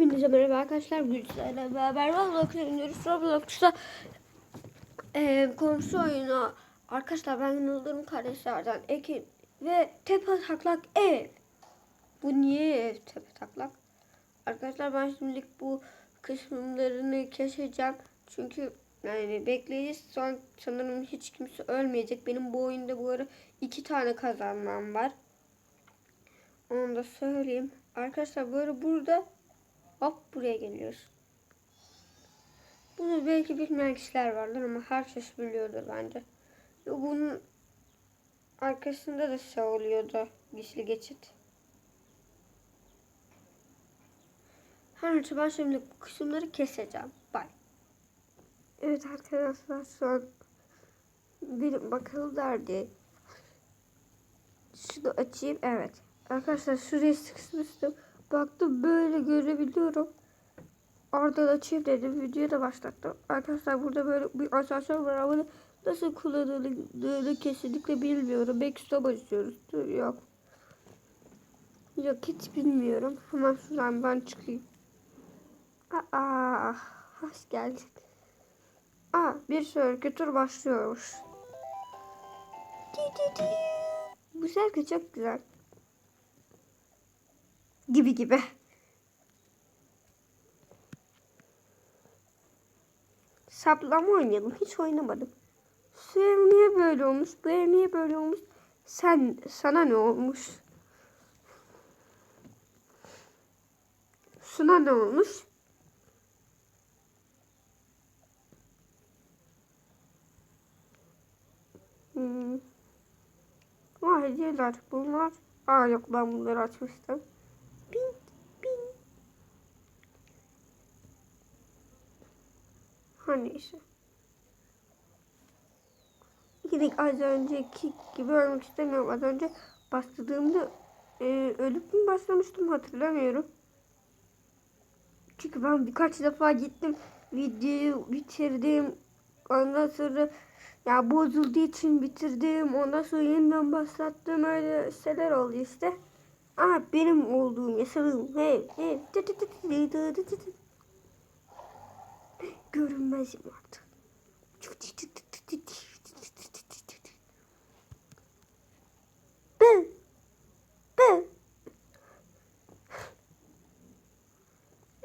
Hepinize merhaba arkadaşlar. Sizlerle beraber Roblox oynuyoruz. Roblox'ta e, komşu oyunu. Arkadaşlar ben Yıldırım kardeşlerden Ekin ve tepe taklak ev. Bu niye ev tepe taklak? Arkadaşlar ben şimdilik bu kısımlarını keseceğim. Çünkü yani bekleyeceğiz. Son, sanırım hiç kimse ölmeyecek. Benim bu oyunda bu ara iki tane kazanmam var. Onu da söyleyeyim. Arkadaşlar böyle burada hop buraya geliyoruz. Bunu belki bilmeyen kişiler vardır ama herkes biliyordur bence. Ve bunun arkasında da şey oluyordu. Gizli geçit. Her neyse ben şimdi bu kısımları keseceğim. Bye. Evet arkadaşlar şu an bir bakalım nerede. Şunu açayım. Evet. Arkadaşlar şuraya sıkışmıştım. Baktım böyle görebiliyorum. Oradan açayım dedim. Videoyu da başlattım. Arkadaşlar burada böyle bir asansör var ama nasıl kullanıldığını kesinlikle bilmiyorum. Belki stop açıyoruz. Dur, Yok. Yok hiç bilmiyorum. Hemen şuradan ben çıkayım. Aa, hoş geldin. Aa, bir sonraki tur başlıyormuş. Bu şarkı çok güzel gibi gibi. Saplama oynayalım. Hiç oynamadım. Şu ev niye böyle olmuş? Bu ev niye böyle olmuş? Sen sana ne olmuş? Şuna ne olmuş? Hmm. Aa hediyeler bunlar. Aa yok ben bunları açmıştım. Bin, bin. Her neyse. Yine az önceki gibi ölmek istemiyorum. Az önce bastırdığımda e, ölüp mü başlamıştım hatırlamıyorum. Çünkü ben birkaç defa gittim. Videoyu bitirdim. Ondan sonra ya bozulduğu için bitirdim. Ondan sonra yeniden başlattım. Öyle şeyler oldu işte. Aa benim olduğum yaşadığım ev ev. Görünmezim artık. Ben. Ben.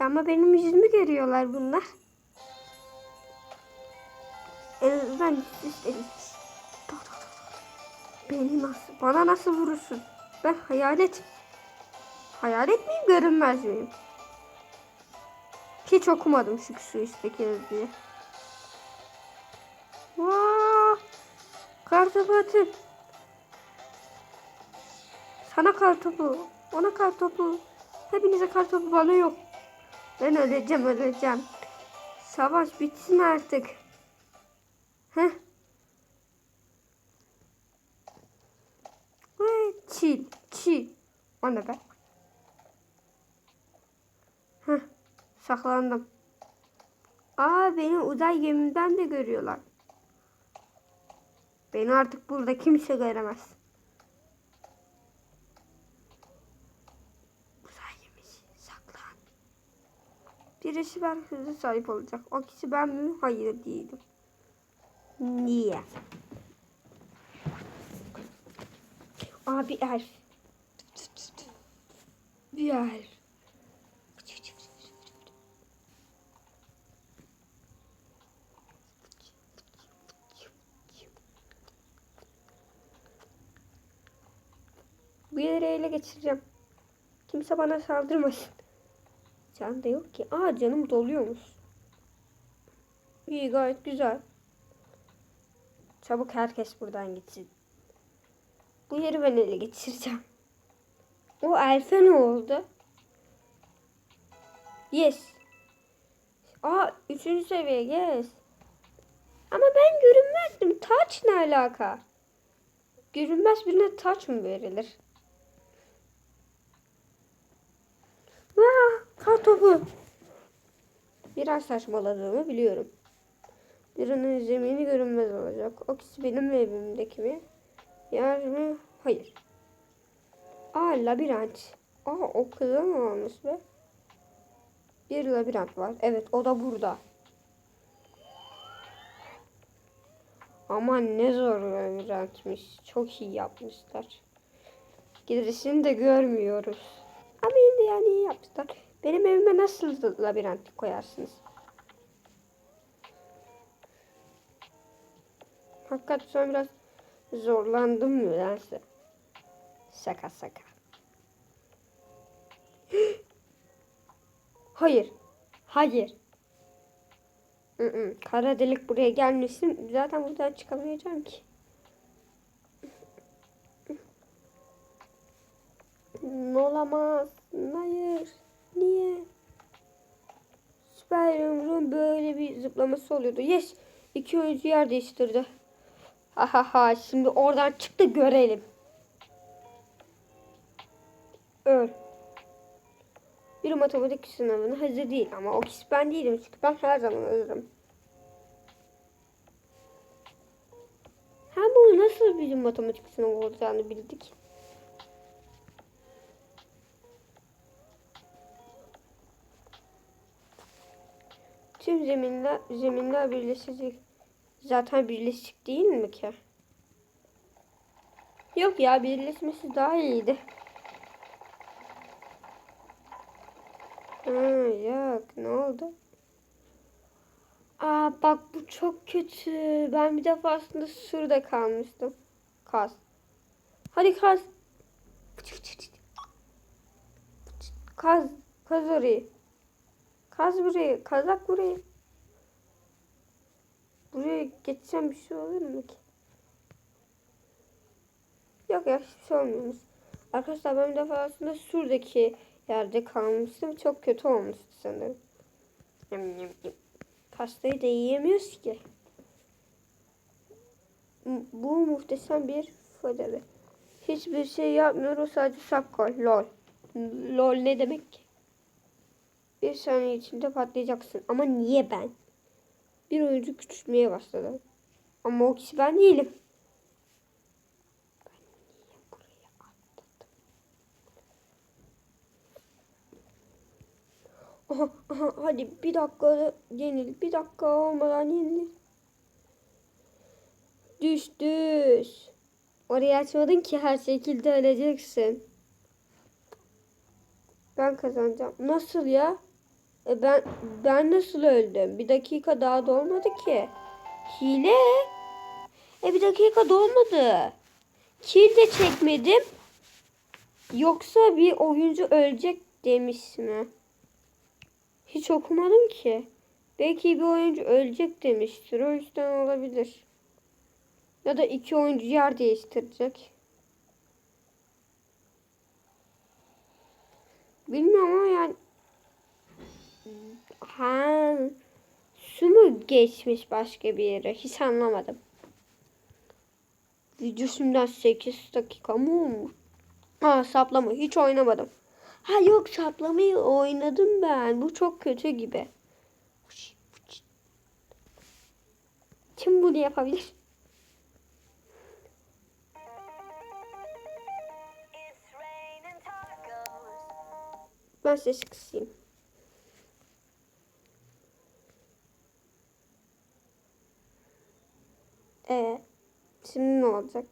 Ama benim yüzümü görüyorlar bunlar. En azından üstelik. Beni nasıl, bana nasıl vurursun? Ben hayalet. Hayalet miyim, görünmez miyim? Hiç okumadım şu üstteki yazıyı. Vaa! Kartopu atın. Sana kartopu. Ona kartopu. Hepinize kartopu bana yok. Ben öleceğim öleceğim. Savaş bitsin artık. Heh. Ve çil, çil. O ne be? Heh, saklandım. Aa beni uzay gemimden de görüyorlar. Beni artık burada kimse göremez. Uzay gemisi saklan. Birisi ben hızlı sahip olacak. O kişi ben mi? Hayır değilim. Niye? Abi elf. Bir elf. Bu yeri ele geçireceğim. Kimse bana saldırmasın. Can da yok ki. Aa canım doluyormuş. İyi gayet güzel. Çabuk herkes buradan gitsin. Bu yeri ben ele geçireceğim. O elfe ne oldu? Yes. Aa üçüncü seviye yes. Ama ben görünmezdim. Taç ne alaka? Görünmez birine taç mı verilir? Vaa kar topu. Biraz saçmaladığımı biliyorum. Birinin zemini görünmez olacak. O kişi benim evimdeki mi? Yer mi? Hayır. Aa labirent. Aa o kızı mı olmuş be? Bir labirent var. Evet o da burada. Aman ne zor labirentmiş. Çok iyi yapmışlar. Gerisini de görmüyoruz. Ama yine yani iyi yapmışlar. Benim evime nasıl labirent koyarsınız? Hakikaten sonra biraz zorlandım nedense. Şaka şaka. Hayır. Hayır. Hı. Kara delik buraya gelmesin. Zaten buradan çıkamayacağım ki. Olamaz. Hayır. Niye? Süper Yumruğun böyle bir zıplaması oluyordu. Yes. İki oyuncu yer değiştirdi. Ha ha ha. Şimdi oradan çık da görelim. Öl. Bir matematik sınavına hazır değil ama o kişi ben değilim çünkü ben her zaman hazırım. Hem bu nasıl bir matematik sınavı olacağını bildik. Tüm zeminler, zeminler birleşecek. Zaten birleşik değil mi ki? Yok ya birleşmesi daha iyiydi. Ha, yok ne oldu? Aa bak bu çok kötü. Ben bir defasında şurada kalmıştım. Kaz. Hadi kaz. Kaz. Kaz orayı. Kaz burayı. Kazak burayı. Buraya geçsem bir şey olur mu ki? Yok ya hiçbir şey olmuyormuş. Arkadaşlar ben bir defasında şuradaki yerde kalmıştım. Çok kötü olmuştu sanırım. Pastayı da yiyemiyoruz ki. Bu muhteşem bir fodeli. Hiçbir şey yapmıyor. O sadece şapka. Lol. Lol ne demek ki? Bir saniye içinde patlayacaksın. Ama niye ben? Bir oyuncu küçülmeye başladı. Ama o kişi ben değilim. Aha, aha, hadi bir dakika yenil. Bir dakika olmadan yenil. Düş düş. Orayı açmadın ki her şekilde öleceksin. Ben kazanacağım. Nasıl ya? E ben ben nasıl öldüm? Bir dakika daha dolmadı ki. Hile. E bir dakika dolmadı. Kill de çekmedim. Yoksa bir oyuncu ölecek demiş mi? Hiç okumadım ki. Belki bir oyuncu ölecek demiştir. O yüzden olabilir. Ya da iki oyuncu yer değiştirecek. Bilmiyorum ama yani Ha, su mu geçmiş başka bir yere? Hiç anlamadım. Videosundan 8 dakika mı olmuş? Aa saplama hiç oynamadım. Ha yok saplamayı oynadım ben. Bu çok kötü gibi. Kim bunu yapabilir? Ben ses kısayım. Ee, şimdi ne olacak?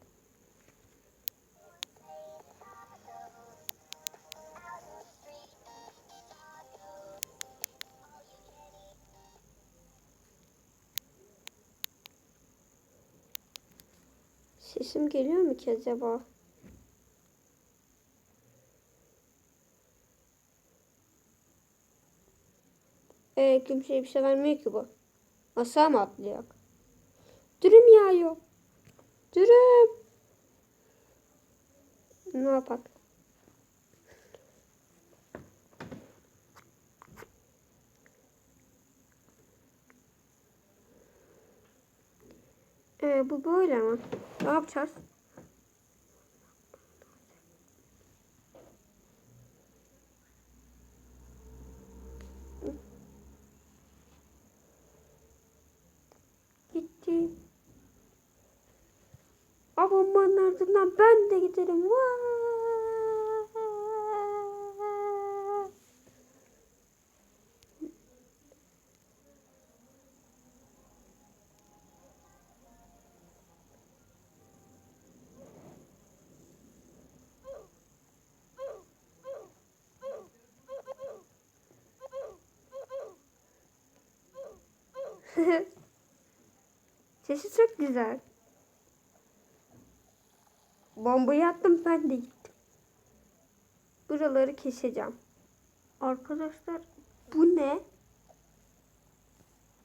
Sesim geliyor mu ki acaba? Ee, kimseye bir şey vermiyor ki bu. Aşağı mı atlıyor? Dürüm yağıyor. Dürüm. Ne yapak? Ee, bu böyle ama. Ne yapacağız? ardından ben de giderim. Sesi çok güzel. Bombayı attım ben de gittim. Buraları keseceğim. Arkadaşlar bu ne?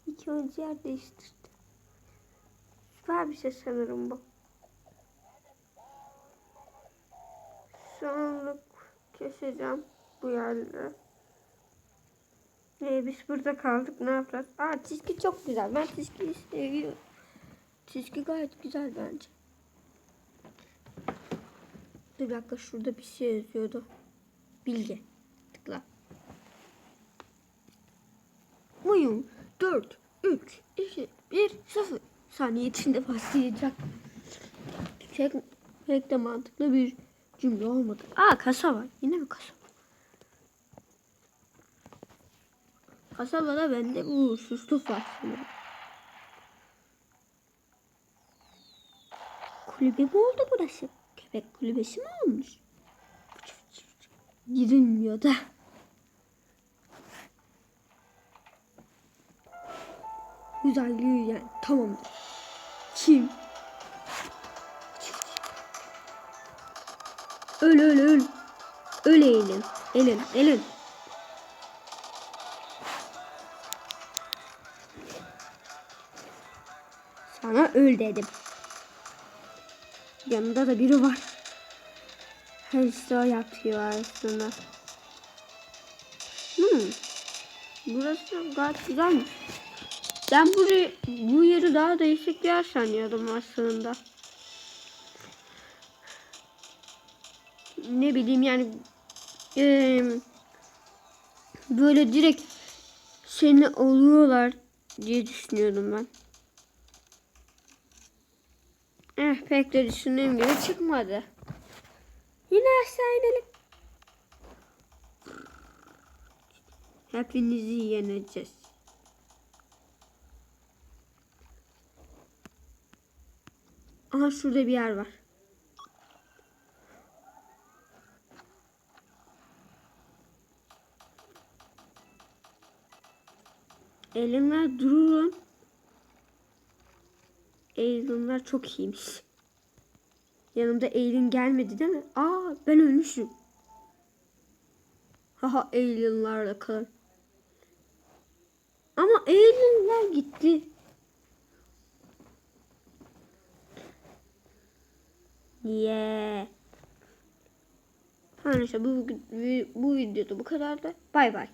İki önce yer değiştirdi. Süper bir şey sanırım bu. Anlık keseceğim bu yerleri. Ee, biz burada kaldık. Ne yapacağız? Aa çizgi çok güzel. Ben çizgiyi seviyorum. Çizgi gayet güzel bence. Dur dakika şurada bir şey yazıyordu. Bilge. Tıkla. Oyun 4, 3, 2, 1, 0 saniye içinde başlayacak. Pek, pek de mantıklı bir cümle olmadı. Aa kasa var. Yine mi kasa? Kasabada bende bu uğursuzluk var sanırım. Kulübe mi oldu burası? Köpek kulübesi mi olmuş? Girilmiyor da. Güzelliği yani tamamdır. Kim? Öl öl öl. Öl eğilin. Elin elin. Sana öl dedim. Yanında da biri var. Her işte o yapıyor aslında. Hmm. Burası gayet güzelmiş. Ben burayı, bu yeri daha değişik bir yer sanıyordum aslında. Ne bileyim yani eee, böyle direkt seni alıyorlar diye düşünüyordum ben. Eh pek de düşündüğüm gibi çıkmadı. Yine aşağı inelim. Hepinizi yeneceğiz. Aha şurada bir yer var. Elimler durun. Eğilimler çok iyiymiş. Yanımda Eylin gelmedi değil mi? Aa ben ölmüşüm. Haha Eylinlerle kalın. Ama Eylinler gitti. Yeah. Her neyse bu, bu videoda bu kadardı. Bay bay.